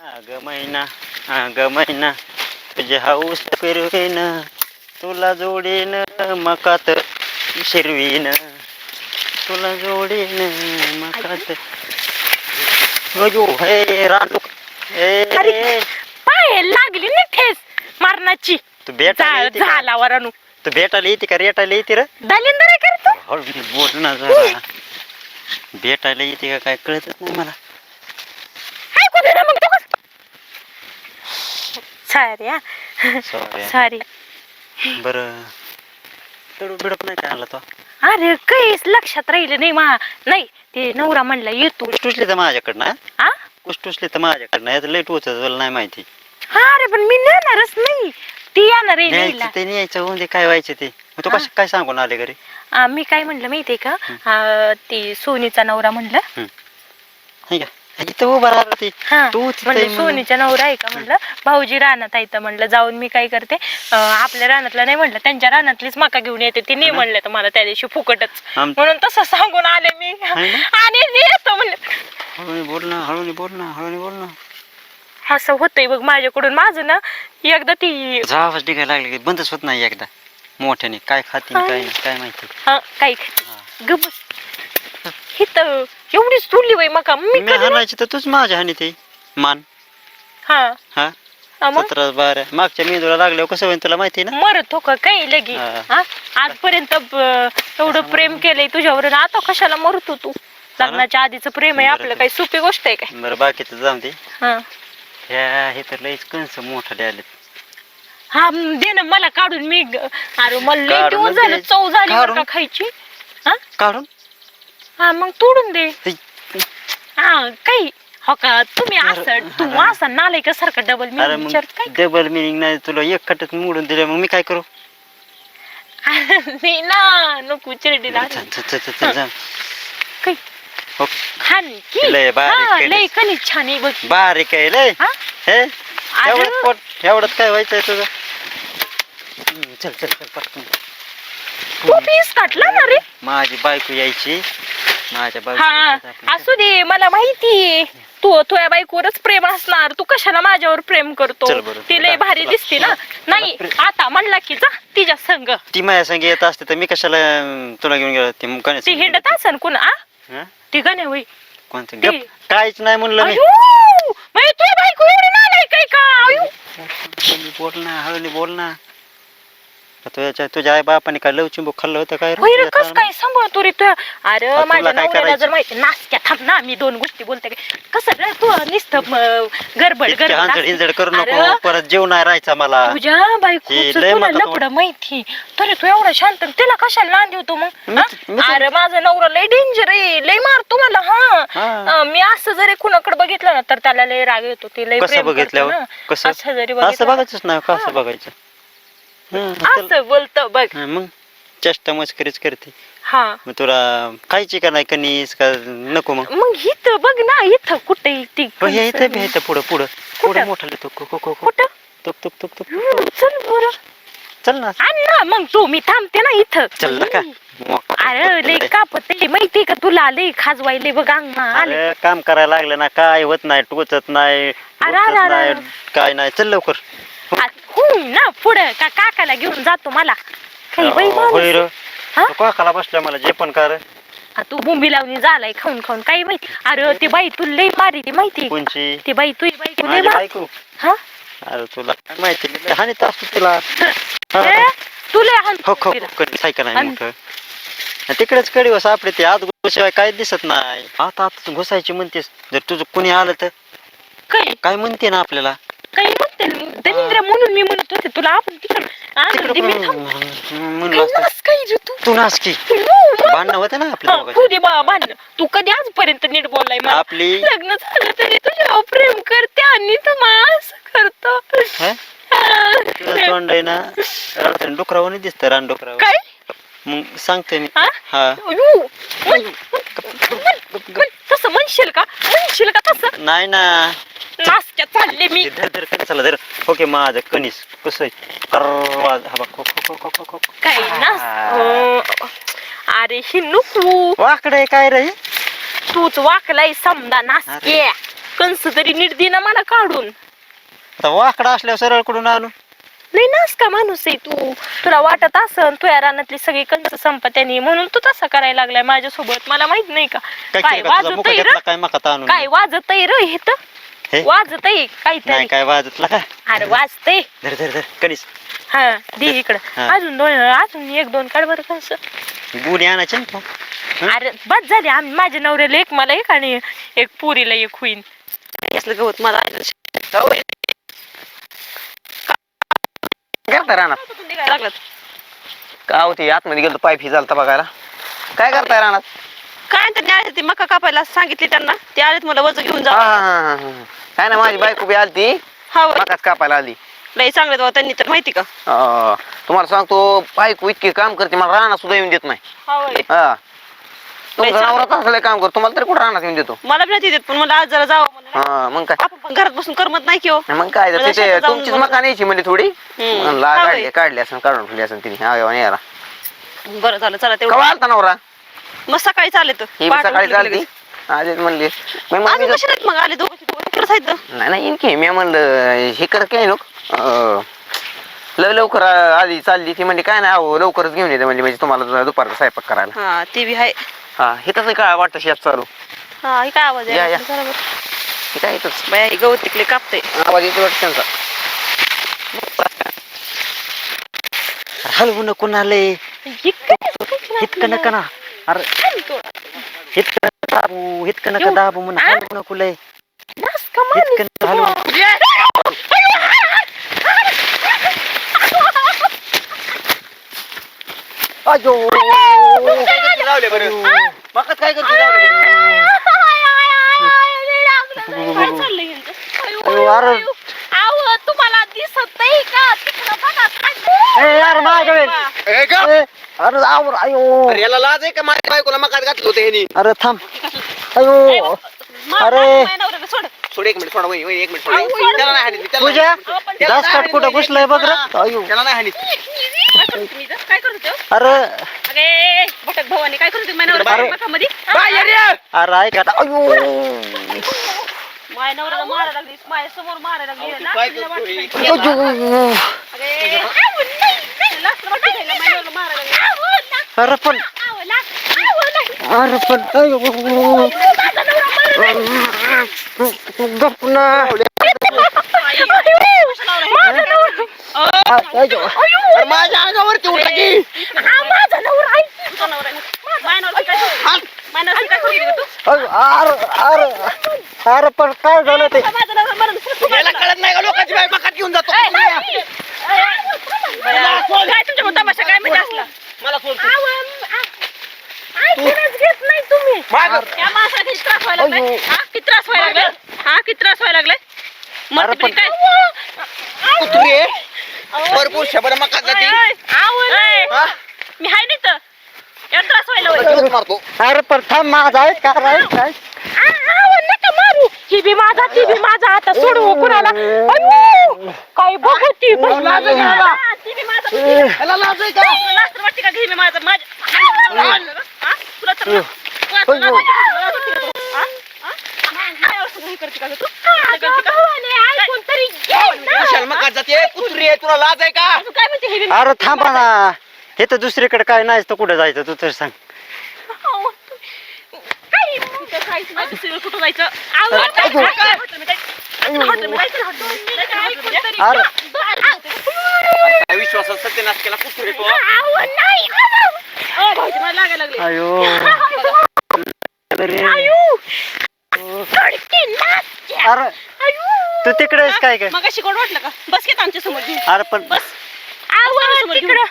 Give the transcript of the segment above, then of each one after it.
अग मैना अग मैना तुझे हाऊस फिरवीन तुला जोडीन मकात शिरवीन. तुला जोडीन मकात अयो हे अरे. ए पाय लागली ना ठेस मारणाची तू भेटायला येते का? झाला वरानू. तू भेटायला येते का? रेटायला येते रे? दलिंदर हळू बोल ना जरा. भेटायला येते का काय कळतच नाही मला. हाय कुठे ना मग? सॉरी सॉरी सॉरी बरं. तडू बिडप नाही काय आणला तो? अरे काहीच लक्षात राहिलं नाही मा. नाही ते नवरा म्हणला येतो कुस टुसली तर माझ्याकडनं हा? आ? कुस टुसली तर माझ्याकडनं याचं लेट होत नाही माहिती. हा अरे पण मी नेणारच नाही. ती येणार आहे न्यायचं न्यायला ते न्यायचं दे काय व्हायचं ते. मग तू हा. कसं काय सांगून आले घरी? आ, मी काय म्हणलं माहितीये का? आ, ती सोनीचा नवरा म्हणलं. हे. का? इथं उभा राहिला ते. हा तू तिथं म्हणलं आहे म्हणून. सोनीचा नवरा आहे का? म्हणलं भाऊजी रानात आहे तर म्हणलं जाऊन मी काय करते अं, आपल्या रानातला नाही म्हणलं त्यांच्या रानातलीच मका घेऊन येते. ती नाही म्हणलं तर मला त्या दिवशी फुकटच. आम- म्हणून तसं सांगून आले मी. आहे ना? आणि येतो म्हणलं. हळूने बोल ना हळूने बोल ना हळूने बोल ना. असं होतंय बघ माझ्याकडून. माझं ना एकदा ती आवाज निघायला लागले. की बंदच होत नाही एकदा. मोठ्याने. काय खाती काय नाही काय माहिती. हा, काय हा. गबस हिथं एवढीच तुडली बाई मका. मी मी कधी नाही- हाणायची तर तूच माझ्या हानी ते. मान. हा. हा? हा, मग? सतरा बारा. मागच्या मेंदूला लागल्यावर कसं होईल तुला माहिती आहे ना? मरत हो का? काही लगी. हा. हा? आजपर्यंत ब- एवढं प्रेम केलंय तुझ्यावर आणि आता कशाला मरतो तू? ना? लग्नाच्या आधीच प्रेम आहे आपलं ते. काही सोपी गोष्ट आहे काय? बरं बाकीचं जाऊन दे. हा. ह्या हे तर लईच कंस मोठा आले हा म, दे ना मला काढून मी ग- अरे मला लई काढून दिवस झालं. चव झाली बरं का काढून? खायची. हा? काढून? हा मग तोडून दे. हे, हा काही. हो का? तुम्ही असं तू. असा नालाय का सारखा डबल अरे मी मग विचार काय? डबल मिनिंग नाही तुला एक खटत मोडून दिलं मग मी काय करू? नाही ना नको चिरडीला चल, चल, चल, चल, चल, चल. काही. हो, खान की? लय बारीक हा. लय कणी छान आहे बघ. बारीक आहे लय. हा? हे? अरे. एवढं पोट एवढंच काय व्हायचंय तुझं? हम्म, चल चल चल पटकन. तू पीस काटला ना रे. माझी बायको यायची. माझ्या हा असू दे मला माहिती तू तुझ्या बाईकवरच प्रेम असणार. तू कशाला माझ्यावर प्रेम करतो? चल बरं. ती लय भारी दिसते ना? नाही आता म्हणला की जा तिच्या संग. ती माझ्या संग येत असते तर मी कशाला अं, तुला घेऊन गेलो? ते हिंडत असन कुणा? आ? हा? ती गणे होई. कोणतं? ती- गप काहीच नाही म्हणलं मी. अयो! म्हणजे तुझ्या बायको एवढी नालाय काय का? अयो! बोल ना हळूनी बोल ना. तुझ्या तुझ्या आई बापाने काय लव चिंबू खाल्लं होतं काय रे? होय रे कस काय सांभाळतो रे तुझ्या अरे तुला माझ्या काय नवऱ्याला करायचं? जर माहिती नासक्या थांब ना मी दोन गोष्टी बोलते काय कसं रे तू नुसतं गडबड इतकी गडबड हांजड करू नको परत जेव नाही राहायचा मला तुझ्या हे बायकोचं लय तुला लपड माहिती तरी तू एवढा शांत तिला कशाला नांद होतो मग मी-? मी तर- अरे माझा नवरा लय डेंजर आहे लय मारतो मला हा हा. अं, मी असं जरी कुणाकडे बघितलं ना तर त्याला लय राग येतो ते लय कसं प्रेम करतो बघितल्यावर ना. कसं असं जरी असं बघितलं बघायचंच नाही कसं. बघायचं. असं बोलतो बघ. हं, मग चेष्टा मस्करीच करते. हा. मग तुला खायची का नाही कणीस का नको मग? मग इथं बघ ना इथं कुठे ती हो, हे इथं बी इथं पुढं पुढं. पुढं? मोठं. कुठं? तुक तुक तुक तुक हम्म, चल बरं. चल ना. आण ना मग तू मी थांबते ना इथं. चल ना का? अरे लय कापत माहिती का तुला? लय खाजवायले बघ अंग आले अरे काम करायला लागलं ना काय होत नाही टोचत नाही अरे, नाही. काय नाही. चल लवकर. ना पुढं का काकाला घेऊन जातो मला. काही बाई अहो, होय माणूस. र. हा? तो काकाला बसल्या मला जे पण कर. आ, तू बोंबी लावणी झालाय खाऊन खाऊन. काही माहिती? अरे ती बाई तू लय मारी ती माहिती. कोणची? ती बाई तुझी बाई तू लय माझी मार बायको. हा? अरे तुला काय माहिती? लय हानीत असतो तिला. हा. ए, तू लय हाण- हो हो तिला. कधी सायकल आहे आणि- मोठं. आणि तिकडेच कडी सापडे ते. आत घुसाय काय दिसत नाही. आता आता घुसायची म्हणतेस. जर तुझं कुणी आलं तर. काय काय म्हणते ना आपल्याला? काही म्हणते दलिंद्र म्हणून मी म्हणत होते तुला आपण तिकडं तिकडं दे, मी थांब. असतं. नास काही रे तू? तू नाच की. तू मग- भांडणं होते ना आपल्या हा, दोघांची. तू दे बा भांडण. तू कधी आजपर्यंत नीट बोललाय मला? आपली लग्न झालं तरी तुझ्यावर प्रेम करते आणि तू मला असं करतो. हं? तुझं तोंड आहे ना डुकरावर दिसतं रान डुकरावर काय? मग सांगतोय मी. हा? हा. अयो, म्हण- म्हण- म्हण- तसं म्हणशील का? म्हणशील का तसं? नाही ना. नाश्त्या चालले मी. ते धर धर कर चला धर. ओके माझं कणीस. कसं आहे? कर्रवाज. हा बघ, खो, खो, खो, खो, खो, खो. काय नास अं, अरे हिन्नू तू वाकडं आहे काय रे? तूच वाकलाय समजा नासके कंस तरी नीट दे ना मला काढून. आता वाकडा असल्यावर सरळ कुठून आणू? लई नास का माणूस आहे तू? तुला वाटत असन तुझ्या रानातली सगळी कंस संपत्यानी म्हणून तू तसा करायला लागलाय माझ्यासोबत? मला माहीत नाही का? काय काय केलं का तुझा वाजत मुका घेतला काय मका आणून काय वाजत आहे र हे हे? वाजत आहे नाही काहीतरी काय वाजतला का? अरे वाजते धर धर धर. कणीस. हा दे इकडं. हा. अजून दोन अजून एक दोन काढ बरं कंस. गुन्हे आणायचे ना तू. हं? अरे बस झाले. आम्ही माझ्या नवऱ्याला एक मला एक आणि एक पुरीला एक होईन. असलं गवत मला करता लागलं. का होती आतमध्ये गेलो पाईप ही झालता बघायला. काय करताय रानात? काय त्यांनी आले ते मका कापायला सांगितले त्यांना. ते आलेत मला वज घेऊन हा जा. हा हा हा, हा. काय ना माझी बायको बी आलती. हा होय. मकाच कापायला आली. लय चांगले बाबा त्यांनी तर माहिती का? अं, तुम्हाला सांगतो बायको इतकी काम करते मला रानात सुद्धा येऊन देत नाही. हा. तुमचा. नवरा तसलं काम करतो तुम्हाला तरी कुठं रानात येऊन देतो. मला बी नाही देत पण मला आज जरा जावं म्हणलं. हा मग काय? आपण पण घरात बसून करमत नाही हो. मग काय तर मला तिथे शेतात जाऊन तुमचीच मला- मका न्यायची म्हणजे थोडी? हम्म. म्हणलं, हा काढली होय. काढली असं काढून ठेवली असं तिने. हा यायला बरं झालं चला कवा आलता नवरा? मग सकाळी चालेत ही बी सकाळी चालती म्हणली. आम्ही कशा मग? आले दोघं तिकडे आहेत नाही नाही इनके मी म्हणलं हे काय लवकर आ- आली चालली ती. म्हणजे काय नाही अहो लवकरच घेऊन येते. म्हणजे म्हणजे तुम्हाला दुपारचा स्वयंपाक करायला. हा ते बी आहे. हा हे तसं काय वाटतं शेत चालू हा हे काय आवाज या, या. आहे. हे काय येतच बाया हे गवत तिकडे कापते आवाज येतो वाटतं त्यांचा हलवू नको नाले इतकं नका ना अरे इतकं नका दाबू इतकं नका एवढं? दाबू म्हणून आ? हलवू नको लय इतकं नका हलवू अयो लावले बरं. मग काय करतो काय चाललंय यांचं? अयो, अरे. आव तुम्हाला दिसत नाही का? तिकडं बघा ए, यार माझ्या वेळेस. ए, अरे आवर अयो. याला लाज आहे का? माझ्या बायकोला मकात घातलं होतं ह्यानी. अरे थांब. अयो. अरे. नवऱ्याला सोड. सोड एक मिनिट सोडा वही, एक मिनिट सोडा. त्याला नाही मी, त्याला. त्याला दास नाही कुठं घुसलंय बघ रे हा. अयो त्याला नाही? काय करतो? अरे अगे भटक भवानी काय करतो? हा? बाहेर ये. अरे ऐक आता अयो माझ्या नवऱ्याला मारायला लागली समोर मारायला लागली तू काय तिला करतोय? वाटत नाही. अयो. अगे, आव, नाही, नाही. लास्ट वाटत नाही, माझ्या नवऱ्याला मारायला लागली. अरे पण नाही. अरे पण अयो माझा नवरा मारायला गप ना माझ्या अंगावरती उलटा की हा, अरे अरे अरे पण काय झालं ते माझा नवरा मरण. याला कळत नाही का लोकांची बाई मकात घेऊन जातो ए, ए, ए, बया, काय तुमच्या मग तमाशा काय म्हणजे असला मला सोड घेत नाही तुम्ही मागं. या माणसाला किती त्रास व्हायला लागलाय? अयो. हा किती त्रास व्हायला लागलाय? हा किती त्रास व्हायला लागलाय? मग अरे तुम्ही पण- काय? कुत्री आहे. भरपूर शबर जाते ओय, ओय. हा? मी हाय नाही तर. एवढा त्रास व्हायला मारतो. अरे पण थांब माझा आहे का? राईट काय नका मारू. ही बी माझा ती बी माझा. आता सोडू कुणाला? अयो, काय बघू ती बघ. हा, ती बी माझा. लाज वाटते का? घे मी माझं माझ्या हा? तुला तर तुला तर लाज वाटते का? तुला लाज वाटते का तुला? हा? हा? माझ्यावर सगळं हे करते का ग तू? सगळं करते का? ऐकून तरी घे ना. विशाल मकात जाते कुत्री आहे तुला लाज आहे का तू काय म्हणते हे बी अरे थांबा ना. हे तर दुसरीकडे काय नाही तर कुठे जायचं तू तर सांग. कुठं जायचं? कुठं. अरे काय विश्वासात सत्यनाश केला? कुत्री तो? आव, नाही, आव. अ, भाऊजी, मला लागायला लागले. अयो. अरे. तू तिकडेच काय काय? मगाशी कोण वाटलं का? बस घेत आमच्यासमोर. अरे पण बस. आवाज तिकडं.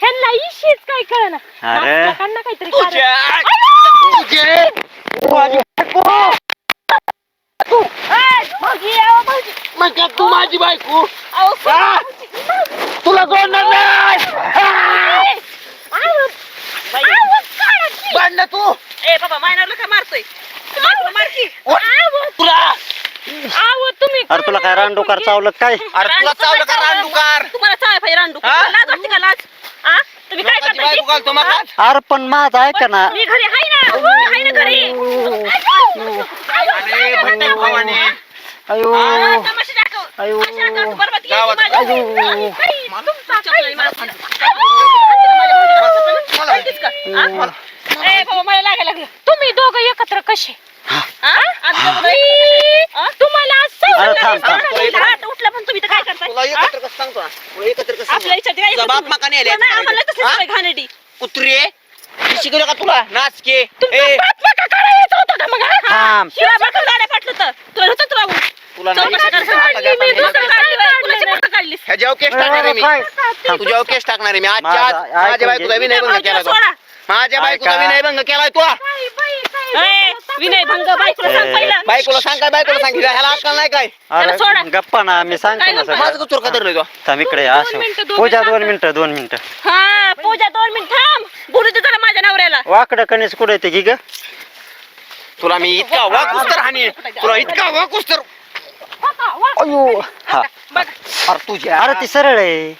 ह्यांना इशीच काय कळना. अरे. नाचलं काहीतरी कारण. तुझ्या तुझे ए, भाऊजी, अहो, भाऊजी. मग तू माझी बायको? अहो? तुला जोडणार नाही? अहो, बाई. अहो, काढा. भांडण तू. ए बाबा मायनारला काय मारतोय? तू बायकोला मार की. तुला. अरे तुला काय रानडोकार चावलं काय? अरे तुला चावलं का रानडुकार? तुम्हाला चावाय पाहिजे रांडू? लाज वाटते का लाज? हा? तुम्ही काय लोकांची करता बायको घालतो मकात अरे पण माझा आहे का ना मी घरी हाय ना. आहे ना घरी. अरे भट्टे भावाने. अयो. हा, तमाशा दाखव. अयो. तमाशा दाखव. बरोबर गावात- माझ्या. मला माहितीच का? हा? ए, बाबा, मला लागायला लागलं. तुम्ही दोघं एकत्र कसे? उठला पण तुम्ही तर काय करताय? तुला हा? सांगतो? तुला आपल्या? इच्छा हा? कुत्रे? शिकवलं का तुला? हा? तुला तुला. तुला केस टाकणार आहे मी. काय? तुझ्यावर केस टाकणार आहे मी. आजच्या माझा- आज माझ्या बायकोचा. विनय भंग केला. माझ्या बायकोचा. विनय भंग केलाय तो. ए, विनय भंग बायकोला सांग पहिलं. बायकोला सांग काय बायकोला सांग. हिला ह्याला अक्कल नाही काय? सोडा. अरे गप्पा ना मी सांगतो ना माझं सगळं चोर का धरलोय तो? थांब इकडे दोन असं. मिनिटं, दोन पूजा मिनिटं दोन मिनिटं दोन मिनिटं. हा पूजा दोन मिनिट. थांब. बोलू दे जरा माझ्या नवऱ्याला. वाकडं कणीस कुठे येते की ग? तुला मी इतका वाकूस तर हानी. तुला इतका वाकूस तर. अयो. हा. अरे तुझ्या अरे ती सरळ आहे.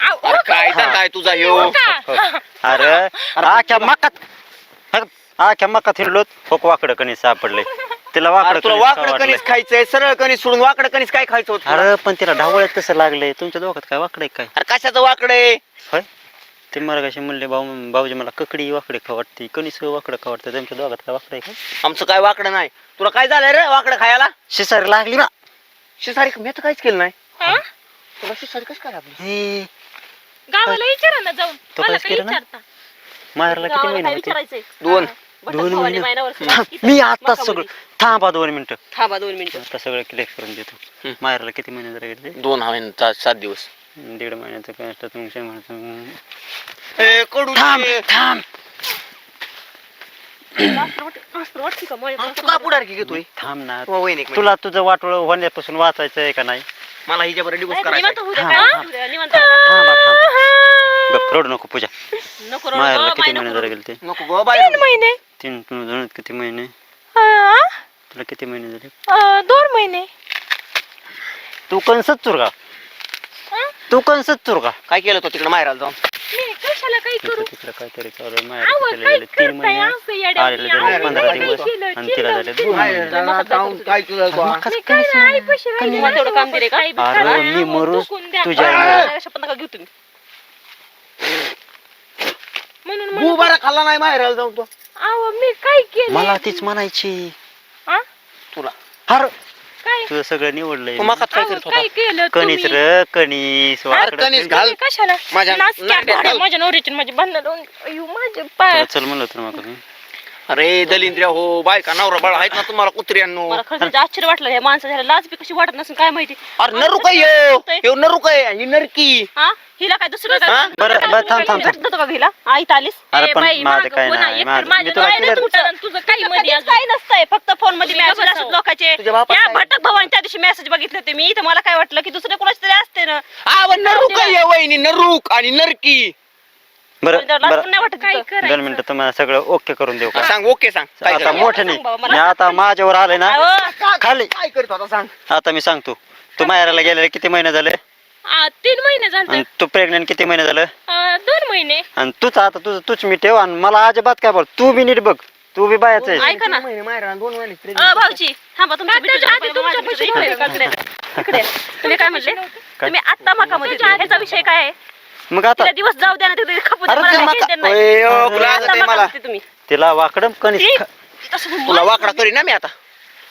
अरे काय धंदा आहे तुझा ह्यो? अरे आख्या मकात हं, आख्या मकात हिंडलोत फोक वाकडं कणीस सापडले. तिला अरे वाकडं तुला कणीस वाकडं कणीस. खायचंय सरळ कणीस सोडून वाकडं कणीस काय खायचं होतं तुला? अरे पण तिला ढावळ्यात कसं लागलंय? तुमच्या दोघात काय वाकडे काय? अरे कशाचं वाकडे होय? ते मरगाशी म्हणले भाऊ भाऊजी मला ककडी वाकडे खा वाटते कणीस वाकडं खा वाटतं तुमच्या दोघात काय वाकडे काय? आमचं काय वाकडं नाही. तुला काय झालंय रे वाकडं खायला? शिसारी लागली ना. शिसारी मी तर काहीच केलं नाही. हा? तुला शिसारी कशी काय लागली? हे. गावाला विचारा ना जाऊन. तो मला काहीच काय केलं ना? विचारता. मारला किती गावाला महिने काय होते? विचारायचंय? दोन. हा, दोन भावाने महिने मायनावर थांब, इथं मी मकामध्ये. सगळं थांबा दोन मिनिटं. थांबा दोन मिनिटं. आता सगळं क्लिअर करून देतो. मायरला किती महिने जरा घेतले दोन हवे सात दिवस. दीड महिन्याचं काय असतं मग ए, कडू थांब ते. थांब. वासरं वाट- वासरं वाटते का माझ्या तू का पुढार की घेतोय थांब ना. हो, वहिनी एक मिनिट. तुला तुझं वाटोळ होण्यापासून वाचायचं आहे का नाही? मला हिच्या बरोबर डिवोर्स नाही, करायचा निवांत होऊ दे, काय हा. होऊ दे, निवांत. थांबा थांब. गप रडू नको पूजा. नको रडू, माय नको. गेले ते? नको गो बाय तीन महिने. तीन जण किती महिने? तुला किती महिने झाले? दोन महिने. तू कंसच चुरगा हा? तू कंसच चुरगा काय केलं तो तिकडे माहेराला जाऊन? मी कशाला काही करू? तिकडे तिकडे काहीतरी चालू आहे. आव, माहेर काय गेले? तीन करताय? महिने. असं येड्या आव, झाले. पंधरा नाही दिवस. केलं, आणि तिला केलं, झाले. दोन महिने. काय मी काय राहिले तेवढं काम दिले का? बी अरे, करा, मी आव, मरूस दुखून द्या. तुझ्या नका घेऊ तुम्ही? म्हणून गु म्हणलं, बारा खाल्ला नाही माहेराला जाऊन तो. आव, मी काय केलं? मला तीच म्हणायची. हा? तुला. हर. काय? तुझं सगळं निवडलंय. तू मकात काय आव, करत काय होता केलं कणीस तुम्ही? र कणीस अरे वाकडं कणीस कणीस. घाल. तुम्ही कशाला? माझ्या नारड्यात घाल. माझ्या नवरीची माझी भांडणं लावून अयो, माझे पाय चल म्हणलं होतं ना मग. अरे दलिंद्र्या हो बायका नवरा बाळ आहेत ना तुम्हाला कुत्र्यांनो. मला खरंच म्हणजे आश्चर्य वाटलं ह्या माणसाच्या लाज बी कशी वाटत नसेल काय माहिती? अरे नरू काय ह्यो? ह्यो नरू काय ही नरकी. हा? हिला काय दुसरं हा? काय बरं, बरं, थांब, थांब, थांब. भेटत होतं का हिला आई आलीस अरे पण माझं काय नाही. माझं- मी तुला clear- तुझं काही मध्ये काही नसतंय? फक्त फोनमध्ये मेसेज. असतात लोकांचे. तुझ्या बापाचं या काय? भटक भवानी त्या दिवशी मेसेज बघितले होते मी. तर मला काय वाटलं की दुसरे कोणाचे तरी असते ना? नरू काय आहे वहिनी नरूक आणि नरकी. बरं पण त्याला लाज बरं. पण नाही वाटत काय तिथं. दोन मिनिटं तुम्हाला सगळं ओके करून देऊ का? सांग ओके सांग. काय आता करायचं? मोठ्याने सांग बाबा, मला मी आता माझ्यावर आले ना अहो, खाली. काय करत होता? सांग. आता मी सांगतो. तू माहेराला गेलेले किती महिने झाले? आ, तीन महिने झाले आणि तू प्रेग्नेंट किती महिने झालं? दोन महिने. आणि तूच आता तुझं तूच मी ठेव आणि मला अजिबात काय बोल तू बी नीट बघ. तू बी बायाच आहे. ऐका ना. महिने माहेराला दोन महिने अ, pregnant. भाऊजी थांबा तुमच्या तात्याच्या बिटूच्या आधी पहिलं माझ्या तुमच्या बिटूच्या पैसे इकडे, इकडे, इकडे. तुम्ही काय म्हणले? तुम्ही आत्ता मकामध्ये होते. ह्याचा विषय काय आहे? मग आता तिला दिवस जाऊ द्या ना तिथे खपू द्या अरे मला ते काही मका- टेन्शन नाही. ओय, ओ, अरे, तुला मला? तुम्ही. वाकडम ती- तसं तुला वाकडा करी ना मी आता.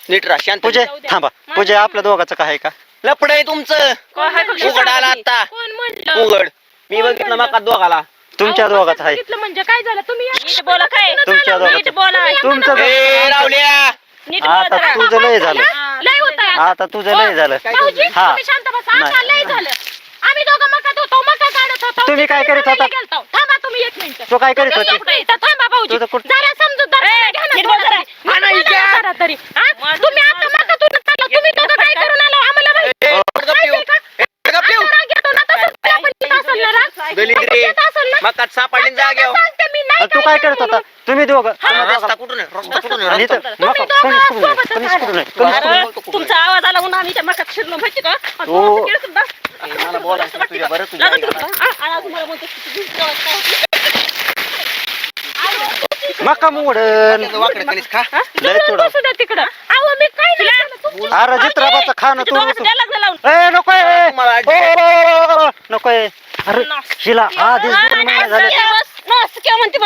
नीट राहा शांत पूजे जाऊ द्या. थांबा. माझं पूजे आपल्या दोघाचं काय आहे का? लपड आहे तुमचं. कोण? उघड आला आता. कोण म्हणलं? उघड. मी बघितलं मका दोघाला. तुमच्या अहो, दोघाचं आहे. बघितलं म्हणजे काय झालं? तुम्ही नीट बोला काय? तुमच्या नीट दोघाचं. बोला. तुमचं ए रावल्या. नीट बोला आता जरा. तुझं लय झालं. हा, लय होत आहे आता. तुझं लय झालं. भाऊजी हा. तुम्ही शांत बसा. नाही. लय झालं. आम्ही दोघं मकात होतो मका काढत होतो तुम्ही काय करीत होता? थांबा तुम्ही एक मिनिट तू काय करीत होती कुठे इथं थांबा भाऊजी तुझं कुठं- जरा समजूतदार घ्या ना जरा. जरा तरी हा? तुम्ही आता मकातून चालला तुम्ही दोघं काय करून आलो आम्हाला माहिती ए, गप ठेव. माहिती का? ए, गप ठेव. आता राग येतो ना तसंच ते आपण येत असेल ना राग? दलिंद्री येत असेल ना? मकात सापडली आता जाग्यावर सांगते मी नाही तू काय करत होता तुम्ही दोघं रस्ता कुठून आहे रस्ता कुठून आहे आणि रस्ता इथं मका- कणीस कुठून आहे? कणीस कुठून आहे? कणीस कुठून आहे? अरे, तुमचा आवाज आला म्हणून आम्ही त्या मकात शिरलो माहिती का आणि हो. तुम्हाला खेळ सुद्धा. ए, मला बोलायचं नाही तुझ्या बरं तुझ्या लागत आईला. होतं. हा, आणि अजून मला म्हणतो की तुझी गावात काय होती? मका मोडन त्याचं वाकडं कणीस खा लय थोडं बसू द्या तिकडं अहो मी काय नाही केलं. तुमची- अरे जित्राबाचं खाणं तू दोघांचं द्यायला लागलं लावून ए नको ए. तुम्हाला आजी- ओ, नको ए. अरे आधीच दोन महिने झाले किंवा म्हणते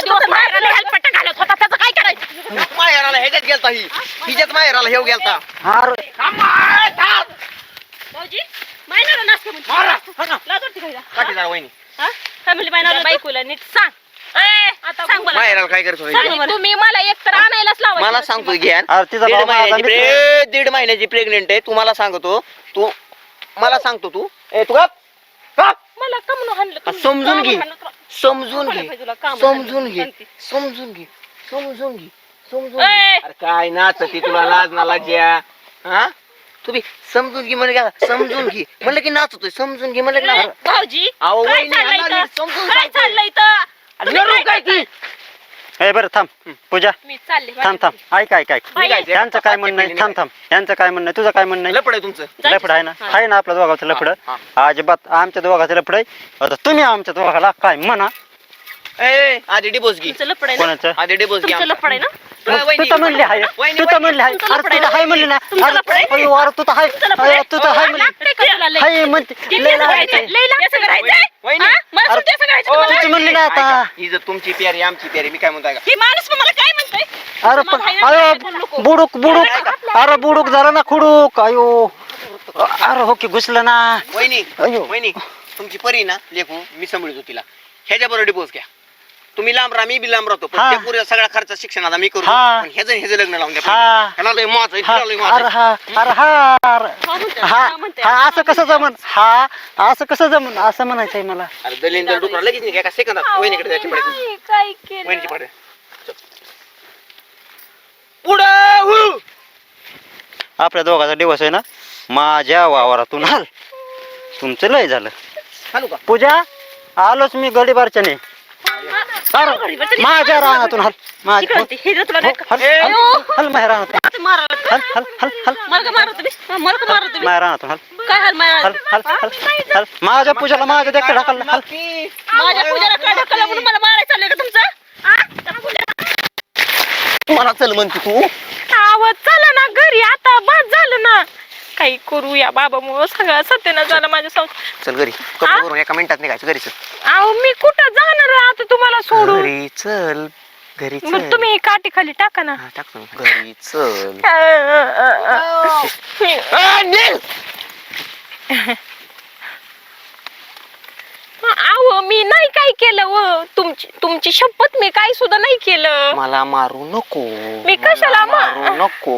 दिवस हेलपट्टा घालत होता त्याचं काय करायचं? माहेराला ह्याच्यात गेलता ही. हिच्यात माहेराला हेव गेलता. भाऊजी नाचते म्हणते. वहिनी. हा? काय म्हणली? बायकोला नीट सांग. ए, आता सांग मला. माहेराला काय करत होती आणि तुम्ही मला एक तर आणायलाच मला सांगतो घ्यान अरे तिचा दीड भाऊ माझा महिन्याची मित्र. प्रे- दीड महिन्याची प्रेग्नेंट आहे. तुम्हाला सांगतो तू मला सांगतो तू. ए तू गप. गप. मला हाणलं? समजून घे. समजून घे. समजून घे. समजून घे. समजून घे. समजून! घे. अरे काय नाचती तुला लाज ना लाज्या. हा? तुम्ही समजून घे म्हणलं की? समजून घे. म्हणलं की नाचतोय. समजून घे म्हणलं की नाच भाऊजी? समजून काय. चाललंय काय ती? ए बरं थांब. पूजा. मी चालले थांब थांब. ऐक ऐक ऐक. निघायचं. यांचं काय म्हणणं आहे? थांब थांब. यांचं काय म्हणणं आहे? तुझं काय म्हणणं आहे? लपड आहे तुमचं. जायचं लफड आहे ना? हा. आहे ना आपल्या दोघाचं लफड हा, अजिबात. आमच्या दोघाचं लफड आहे. आता तुम्ही आमच्या दोघाला काय म्हणा? ए आधी डिबोस घे तुमचं लफड आहे ना? कोणाचं आधी डिबोस घे तुमचं लफड आहे ना मग तू तर म्हणली आहे वहिनी, तू तर म्हणली तुमचं अरे ना? हाय म्हणली ना तुमचं अरे लफड आहे? अयो, अरे तू तर हाय तुमचं लफड आहे? अरे तू तर हाय म्हणली लागतंय का तुला लय? हाय म्हणते किती लय असं लागायचंय. करायचंय? लय असं करायचंय? वहिनी. हा? मला अरे, सुट्टी असं करायचं ओ, तुम्हाला? तू म्हणली ना आता ही जर तुमची प्यारी आमची प्यारी मी काय म्हणताय का ही माणूस मग मला काय म्हणतोय अरे पण मला हाय ना, अयो नको. बुडूक बुडूक अरे बुडूक झाला ना खुडूक अयो अरे हो की घुसलं ना वहिनी अयो वहिनी तुमची परी ना लेखू मी सांभाळतो तिला ह्याच्या बरोबर डिपोज घ्या तुम्ही लांब राहा मी बी लांब राहतो. पण हा. त्या पुऱ्या सगळा खर्च शिक्षणाचा मी करतो हा. पण ह्याचं ह्याचं लग्न लावून द्या हा. ह्याला लय माच आहे, हा, तिला लय माच अरे आहे. हा अरे हा अरे. हा म्हणते, हा हा म्हणते. हा असं कसं जमन? हा असं कसं जमन? असं म्हणायचंय मला. अरे दलिंदर डुकरा लगेच नाही एका सेकंदात वहिनीकडे जायची पडायची नाही, काय केलं? वहिनीची पाडे पुढं हु. आपल्या दोघाचा दिवस आहे ना? माझ्या वावरातून हाल तुमचं लय झालं. चालू का? पूजा आलोच मी गडीबारच्याने. अरे माझ्या रानातून हल माझ्या हल हल हल माझ्या रानातून. हल हल हल हल? माझ्या रानातून हल. हाल? हल हल हल हल. माझ्या पूजाला माझ्या देखील ढकल हल. माझ्या पूजाला काय ढकललं हा? पूजाला- मला चल म्हणते तू. आवाज चला ना घरी आता बाद झालं ना काही करू या बाबा मुळे सगळं सत्याना झालं माझ्या संसार चल घरी. कपडे भरून एका मिनिटात निघायचं घरी चल. अहो मी कुठं जाणार आहे आता तुम्हाला सोडून? घरी चल. घरी मग चल. तुम्ही काठी खाली टाका ना. हा, टाकतो मी. घरी चल. अहो मी नाही काय केलं व तुमची तुमची शपथ मी काय सुद्धा नाही केलं. मला मारू नको. मी कशाला मला मा- मारू नको.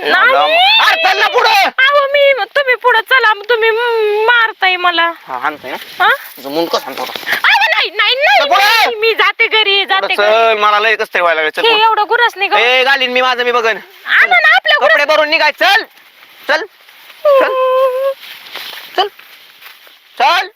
नाही. अरे चल ना पुढे. अहो मी तुम्ही पुढे चला तुम्ही म- मारताय मला. हा हाणतोय ना. हा? तुझं मुंडकं हाणतो आता. अहो, नाही नाही चल पुढे. नाही. मी जाते घरी जाते घरी. चल मला लय कसं व्हायला लागलं. चल हे पुढं. एवढं गुरस नाही ए घालीन मी माझं मी बघन. आणा ना आपल्या कपडे भरून निघाय. चल. चल. गुरस चल. चल.